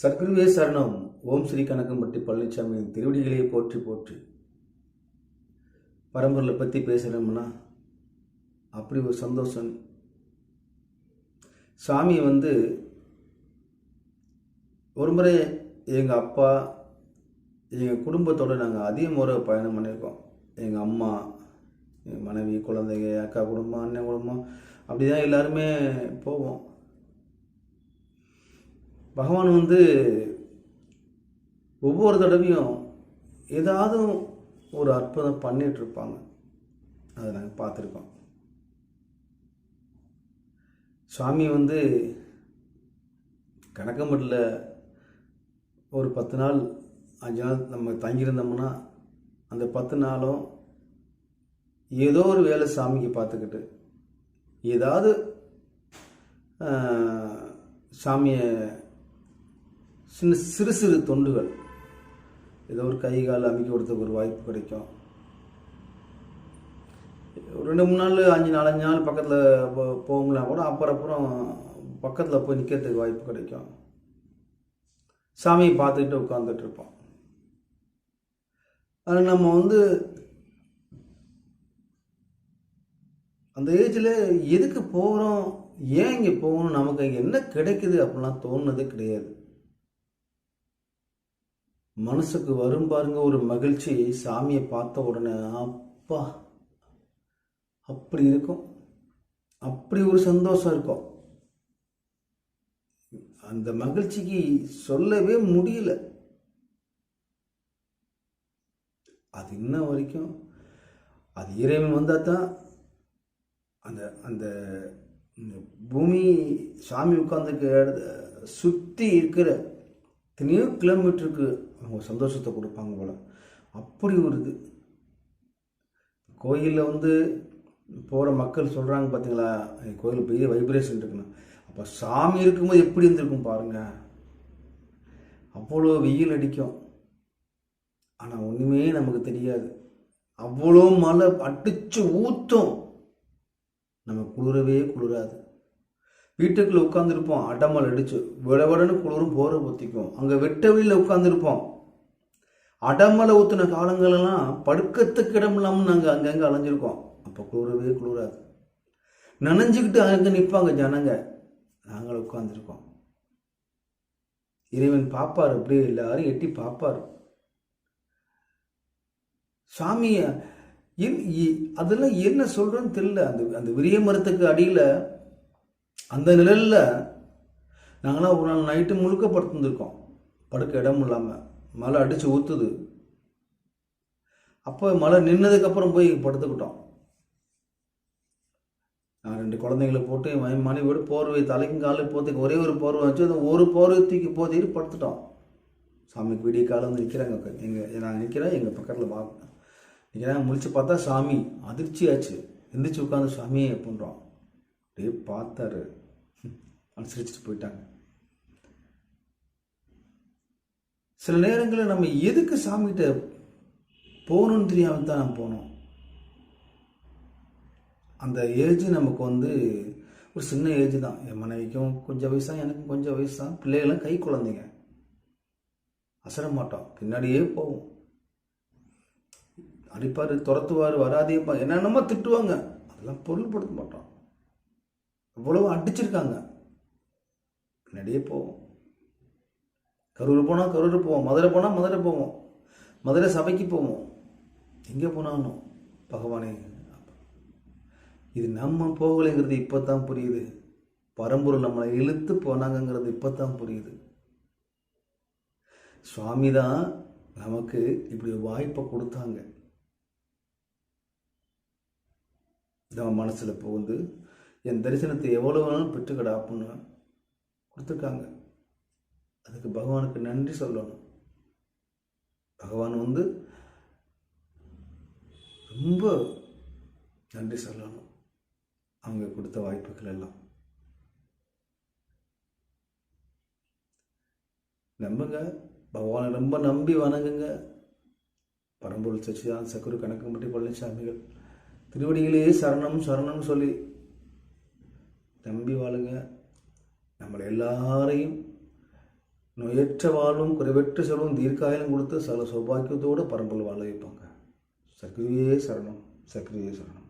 சத்குருவே சரணம். ஓம் ஸ்ரீ கணக்கம்பட்டி பழனிசாமியின் திருவடிகளே போற்றி போற்றி. பரம்பொருளை பற்றி பேசுகிறோம்னா அப்படி ஒரு சந்தோஷம். சாமி வந்து ஒரு முறை எங்கள் அப்பா எங்கள் குடும்பத்தோடு நாங்கள் அதிக முறை பயணம் பண்ணியிருக்கோம் எங்கள் அம்மா எங்கள் மனைவி குழந்தைங்க அக்கா குடும்பம் அண்ணன் குடும்பம் அப்படி தான் எல்லாருமே போவோம். பகவான் வந்து ஒவ்வொரு தடவையும் ஏதாவது ஒரு அற்புதம் பண்ணிட்டு இருப்பாங்க. அதை நாங்கள் பார்த்துருக்கோம். சுவாமி வந்து கணக்கம்பட்டில் ஒரு பத்து நாள் அஞ்சு நாள் நம்ம தங்கியிருந்தோம்னா அந்த பத்து நாளும் ஏதோ ஒரு வேலை சாமிக்கு பார்த்துக்கிட்டு ஏதாவது சாமியை சின்ன சிறு சிறு தொண்டுகள். ஏதோ ஒரு கை கால் அமைக்க கொடுத்ததுக்கு ஒரு வாய்ப்பு கிடைக்கும். ஒரு ரெண்டு மூணு நாள் அஞ்சு நாலு அஞ்சு நாள் பக்கத்தில் போகலாம் கூட அப்புறம் அப்புறம் பக்கத்தில் போய் நிற்கிறதுக்கு வாய்ப்பு கிடைக்கும். சாமியை பார்த்துக்கிட்டு உட்காந்துட்டு இருப்போம். அது நம்ம வந்து அந்த ஏஜில் எதுக்கு போகிறோம் ஏன் இங்கே போகணும் நமக்கு அங்கே என்ன கிடைக்குது அப்படிலாம் தோணுனதே கிடையாது. மனசுக்கு வரும் பாருங்க ஒரு மகிழ்ச்சி சாமியை பார்த்த உடனே அப்பா அப்படி இருக்கும். அப்படி ஒரு சந்தோஷம் இருக்கும். அந்த மகிழ்ச்சிக்கு சொல்லவே முடியல. அது இன்ன வரைக்கும் அது இறைவன் வந்தால் தான் அந்த அந்த இந்த பூமி சாமி உட்காந்துருக்க சுற்றி இருக்கிற எத்தனையோ கிலோமீட்டருக்கு அவங்க சந்தோஷத்தை கொடுப்பாங்க போல. அப்படி ஒரு இது. கோயிலில் வந்து போகிற மக்கள் சொல்கிறாங்க பார்த்தீங்களா கோயில் பெரிய வைப்ரேஷன் இருக்குன்னு. அப்போ சாமி இருக்கும்போது எப்படி இருந்திருக்கும் பாருங்கள் அவ்வளோ வெயில் அடிக்கும். ஆனால் ஒன்றுமே நமக்கு தெரியாது. அவ்வளோ மழை அடித்து ஊற்றும் நம்ம குளிரவே குளிராது. வீட்டுக்குள்ள உட்காந்துருப்போம் அடமல் அடிச்சு விடவிடன்னு குளிரும் போற பொத்திக்கும். அங்கே வெட்ட வெளியில் உட்காந்துருப்போம் அடமலை ஊற்றின காலங்களெல்லாம் படுக்கத்துக்கு இடம் இல்லாமல் நாங்கள் அங்கங்கே அலைஞ்சிருக்கோம். அப்போ குளிரவே குளிராது. நனைஞ்சுக்கிட்டு அங்கே நிற்பாங்க ஜனங்க. நாங்கள் உட்காந்துருக்கோம் இறைவன் பார்ப்பார் அப்படியே எல்லாரும் எட்டி பார்ப்பார் சாமியை இ- அதெல்லாம் என்ன சொல்கிறோன்னு தெரியல. அந்த அந்த விரிய மரத்துக்கு அடியில் அந்த நிழல்ல நாங்களாம் ஒரு நாள் நைட்டு முழுக்க படுத்துருந்துருக்கோம். படுக்க இடம் இல்லாமல் மழை அடித்து ஊற்றுது அப்போ மழை நின்னதுக்கப்புறம் போய் படுத்துக்கிட்டோம். நான் ரெண்டு குழந்தைங்களை போட்டு என் மனைவியோட போர்வை தலைக்கும் காலையும் போத்துக்கு ஒரே ஒரு போர்வை வச்சு அந்த ஒரு போர்வை தூக்கி போத்திட்டு படுத்துட்டோம். சாமிக்கு விடிய காலம் வந்து நிற்கிறாங்க எங்கள் நான் நிற்கிறேன் எங்கள் பக்கத்தில் பா நிற்கிறாங்க முழிச்சு பார்த்தா சாமி அதிர்ச்சி ஆச்சு எந்திரிச்சு உட்காந்து சாமியை பண்ணுறோம் அப்படியே பார்த்தாரு. அனுசரிச்சுட்டு போயிட்டாங்க சில நேரங்களில் நம்ம எதுக்கு சாமிகிட்ட போகணும்னு தெரியாமல் தான் நம்ம போனோம். அந்த ஏஜ் நமக்கு வந்து ஒரு சின்ன ஏஜ் தான். என் மனைவிக்கும் கொஞ்சம் வயசு தான் எனக்கும் கொஞ்சம் வயசு தான் பிள்ளைகளும் கை குழந்தைங்க. அசர மாட்டோம். பின்னாடியே போவோம். அடிப்பார் துரத்துவார் வராதேப்பா. என்னென்னமோ திட்டுவாங்க. அதெல்லாம் பொருள்படுத்த மாட்டோம். இவ்வளவு அடிச்சிருக்காங்க. பின்னாடியே போவோம். கரூர் போனால் கரூர் போவோம். மதுரை போனால் மதுரை போவோம். மதுரை சபைக்கு போவோம். எங்கே போனாலும் பகவானே. இது நம்ம போகலைங்கிறது இப்போ தான் புரியுது. பரம்பூர் நம்மளை இழுத்து போனாங்கங்கிறது இப்போ தான் புரியுது. சுவாமி தான் நமக்கு இப்படி ஒரு வாய்ப்பை கொடுத்தாங்க. நம்ம மனசில் புகுந்து என் தரிசனத்தை எவ்வளோ வேணாலும் பெற்றுக்கடா அப்படின்னு கொடுத்துருக்காங்க. அதுக்கு பகவானுக்கு நன்றி சொல்லணும். பகவான் வந்து ரொம்ப நன்றி சொல்லணும். அவங்க கொடுத்த வாய்ப்புகள் எல்லாம். நம்புங்க. பகவானை ரொம்ப நம்பி வணங்குங்க. பரம்பொருள் சச்சிதான் சக்குரு கணக்கம்பட்டி பழனிசாமிகள். திருவடிகளே சரணம் சரணம் சொல்லி நம்பி வாழுங்க. நம்மளை எல்லாரையும் நோயற்ற வாழும் குறைவற்ற செல்வம் தீர்க்காயம் கொடுத்து சில சௌபாக்கியத்தோடு பரம்பல் வாழ வைப்பாங்க. சக்ரியே சரணம் சக்ரியே சரணம்.